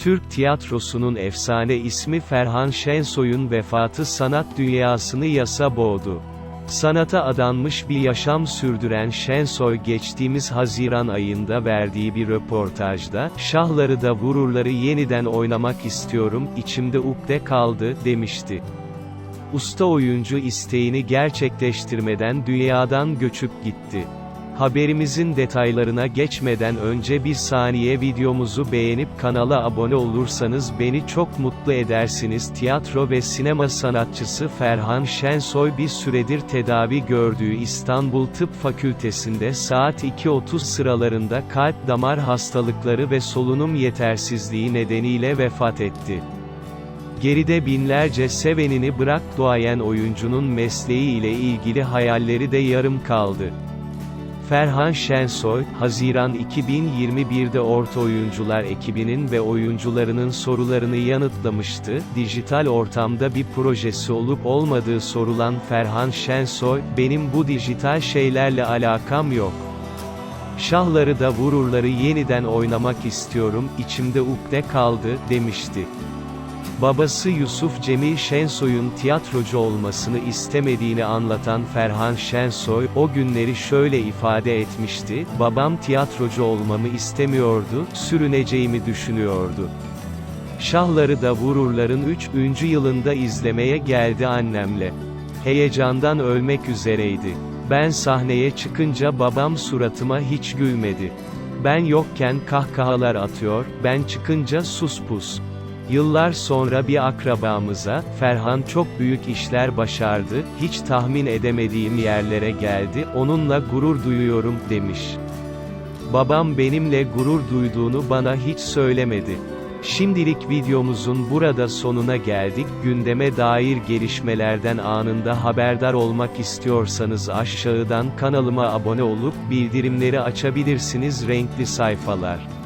Türk tiyatrosunun efsane ismi Ferhan Şensoy'un vefatı sanat dünyasını yasa boğdu. Sanata adanmış bir yaşam sürdüren Şensoy geçtiğimiz Haziran ayında verdiği bir röportajda, şahları da vururları yeniden oynamak istiyorum, içimde ukde kaldı, demişti. Usta oyuncu isteğini gerçekleştirmeden dünyadan göçüp gitti. Haberimizin detaylarına geçmeden önce bir saniye videomuzu beğenip kanala abone olursanız beni çok mutlu edersiniz. Tiyatro ve sinema sanatçısı Ferhan Şensoy bir süredir tedavi gördüğü İstanbul Tıp Fakültesinde saat 2.30 sıralarında kalp damar hastalıkları ve solunum yetersizliği nedeniyle vefat etti. Geride binlerce sevenini bırak duayen oyuncunun mesleği ile ilgili hayalleri de yarım kaldı. Ferhan Şensoy, Haziran 2021'de Orta Oyuncular ekibinin ve oyuncularının sorularını yanıtlamıştı. Dijital ortamda bir projesi olup olmadığı sorulan Ferhan Şensoy, benim bu dijital şeylerle alakam yok. Şahları da vururları yeniden oynamak istiyorum, içimde ukde kaldı, demişti. Babası Yusuf Cemil Şensoy'un tiyatrocu olmasını istemediğini anlatan Ferhan Şensoy, o günleri şöyle ifade etmişti, babam tiyatrocu olmamı istemiyordu, sürüneceğimi düşünüyordu. Şahları da Vururlar'ın 3. yılında izlemeye geldi annemle. Heyecandan ölmek üzereydi. Ben sahneye çıkınca babam suratıma hiç gülmedi. Ben yokken kahkahalar atıyor, ben çıkınca sus pus. Yıllar sonra bir akrabamıza, Ferhan çok büyük işler başardı, hiç tahmin edemediğim yerlere geldi, onunla gurur duyuyorum, demiş. Babam benimle gurur duyduğunu bana hiç söylemedi. Şimdilik videomuzun burada sonuna geldik. Gündeme dair gelişmelerden anında haberdar olmak istiyorsanız aşağıdan kanalıma abone olup bildirimleri açabilirsiniz renkli sayfalar.